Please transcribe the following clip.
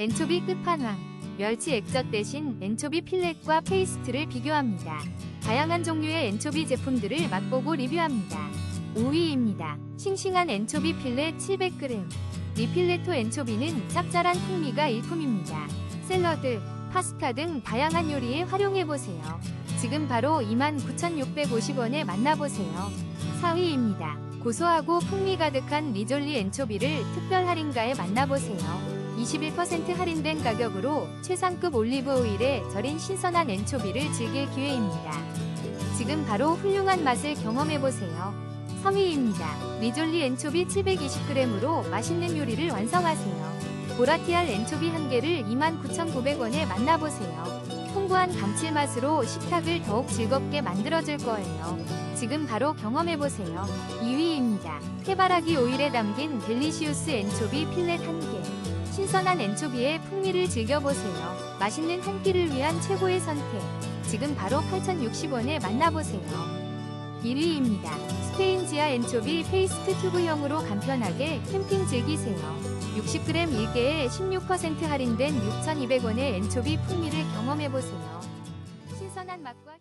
엔초비 끝판왕, 멸치 액젓 대신 엔초비 필렛과 페이스트를 비교합니다. 다양한 종류의 엔초비 제품들을 맛보고 리뷰합니다. 5위입니다. 싱싱한 엔초비 필렛 700g. 리필레토 엔초비는 짭짤한 풍미가 일품입니다. 샐러드, 파스타 등 다양한 요리에 활용해보세요. 지금 바로 29,650원에 만나보세요. 4위입니다. 고소하고 풍미 가득한 리졸리 엔초비를 특별 할인가에 만나보세요. 21% 할인된 가격으로 최상급 올리브 오일에 절인 신선한 엔초비를 즐길 기회입니다. 지금 바로 훌륭한 맛을 경험해보세요. 3위입니다. 리졸리 엔초비 720g으로 맛있는 요리를 완성하세요. 보라티알 엔초비 한 개를 29,900원에 만나보세요. 풍부한 감칠맛으로 식탁을 더욱 즐겁게 만들어줄 거예요. 지금 바로 경험해보세요. 2위입니다. 해바라기 오일에 담긴 델리시우스 엔초비 필렛 한 개. 신선한 엔초비의 풍미를 즐겨보세요. 맛있는 한 끼를 위한 최고의 선택. 지금 바로 8,060원에 만나보세요. 1위입니다. 스페인 지아 엔초비 페이스트 튜브형으로 간편하게 캠핑 즐기세요. 60g 1개에 16% 할인된 6,200원의 엔초비 풍미를 경험해보세요. 신선한 맛과